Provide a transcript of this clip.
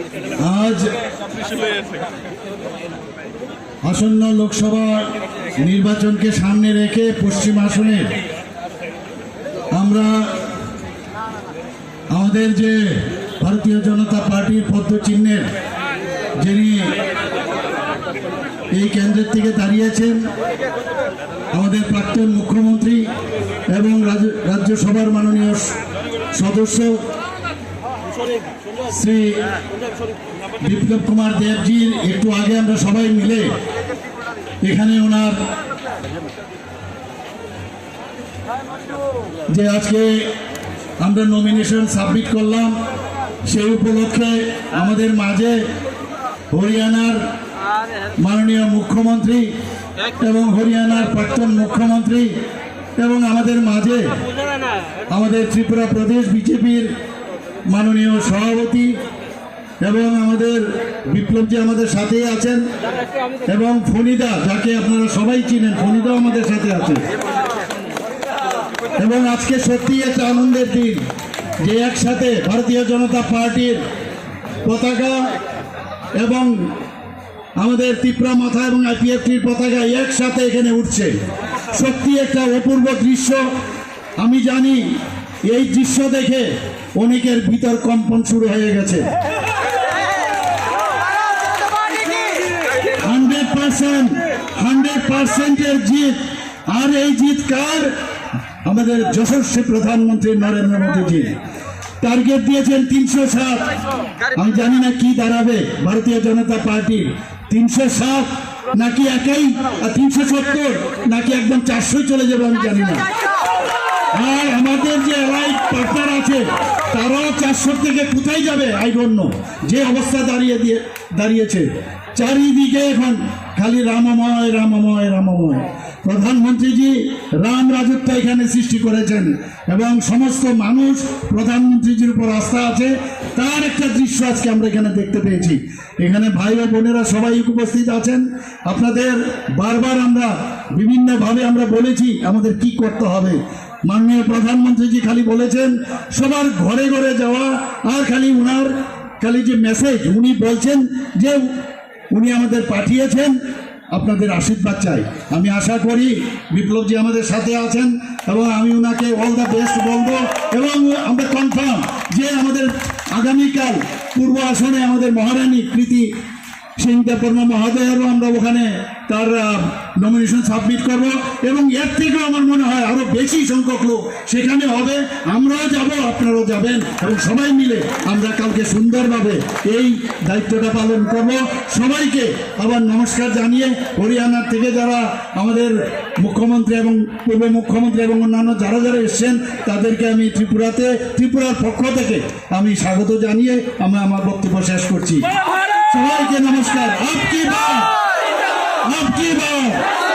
আজ আসন্ন লোকসভা নির্বাচনকে সামনে রেখে পশ্চিম আসনে আমরা আমাদের যে ভারতীয় জনতা পার্টির পদ্মচিহ্নের যিনি এই কেন্দ্রের থেকে দাঁড়িয়েছেন, আমাদের প্রাক্তন মুখ্যমন্ত্রী এবং রাজ্য- রাজ্যসভার মাননীয় সদস্য শ্রী বিপ্লব কুমার দেবজির একটু আগে আমরা সবাই মিলে এখানে ওনার যে আজকে আমরা নমিনেশন সাবমিট করলাম, সেই উপলক্ষে আমাদের মাঝে হরিয়ানার মাননীয় মুখ্যমন্ত্রী এবং হরিয়ানার প্রাক্তন মুখ্যমন্ত্রী এবং আমাদের মাঝে আমাদের ত্রিপুরা প্রদেশ বিজেপির মাননীয় সভাপতি এবং আমাদের বিপ্লবজি আমাদের সাথেই আছেন এবং ফণিদা, যাকে আপনারা সবাই চিনেন, ফণিদাও আমাদের সাথে আছে। এবং আজকে সত্যি একটা আনন্দের দিন যে একসাথে ভারতীয় জনতা পার্টির পতাকা এবং আমাদের ত্রিপুরা মাথা এবং আইপিএফটির পতাকা একসাথে এখানে উঠছে। সত্যি একটা অপূর্ব দৃশ্য। আমি জানি এই দৃশ্য দেখে অনেকের ভিতর কম্পন শুরু হয়ে গেছে। আর এই জিত কার? আমাদের যশস্বী প্রধানমন্ত্রী নরেন্দ্র মোদীজি। টার্গেট দিয়েছেন তিনশো সাত। আমি জানি না কি দাঁড়াবে ভারতীয় জনতা পার্টি। তিনশো সাত নাকি একাই? তিনশো সত্তর নাকি একদম চারশোই চলে যাবে আমি জানি না আর আমাদের যে এলাইট পার্টনার আছে, তারাও চারশো থেকে কোথায় যাবে? আই ডোন্ট যে অবস্থা দাঁড়িয়ে দিয়ে, দাঁড়িয়েছে। চারিদিকে এখন খালি রামময় রামময় রামময়। প্রধানমন্ত্রীজি রাম রাজত্ব এখানে সৃষ্টি করেছেন এবং সমস্ত মানুষ প্রধানমন্ত্রীজির উপর আস্থা আছে। তার একটা দৃশ্য আজকে আমরা এখানে দেখতে পেয়েছি। এখানে ভাই ও বোনেরা সবাই উপস্থিত আছেন। আপনাদের বারবার আমরা বিভিন্নভাবে আমরা বলেছি আমাদের কি করতে হবে। মাননীয় প্রধানমন্ত্রীজি খালি বলেছেন, সবার ঘরে ঘরে যাওয়া, আর খালি উনার, খালি যে মেসেজ উনি বলছেন যে উনি আমাদের পাঠিয়েছেন, আপনাদের আশীর্বাদ চাই। আমি আশা করি বিপ্লবজি আমাদের সাথে আছেন এবং আমি ওনাকে অল দ্য বেস্ট বলব এবং আমরা কনফার্ম যে আমাদের আগামীকাল পূর্ব আসনে আমাদের মহারানী কৃতি সিংহপর্মা মহোদয়েরও আমরা ওখানে তার নমিনেশন সাবমিট করব। এবং এর থেকেও আমার মনে হয় আরও বেশি সংখ্যক লোক সেখানে হবে। আমরাও যাব, আপনারাও যাবেন। এবং সবাই মিলে আমরা কালকে সুন্দরভাবে এই দায়িত্বটা পালন করব। সবাইকে আবার নমস্কার জানিয়ে হরিয়ানার থেকে যারা আমাদের মুখ্যমন্ত্রী এবং পূর্ব মুখ্যমন্ত্রী এবং অন্যান্য যারা যারা এসছেন, তাদেরকে আমি ত্রিপুরাতে, ত্রিপুরার পক্ষ থেকে আমি স্বাগত জানিয়ে আমি আমার বক্তব্য শেষ করছি। সবাইকে নমস্কার। আপকি বার আপকি ধন্যবাদ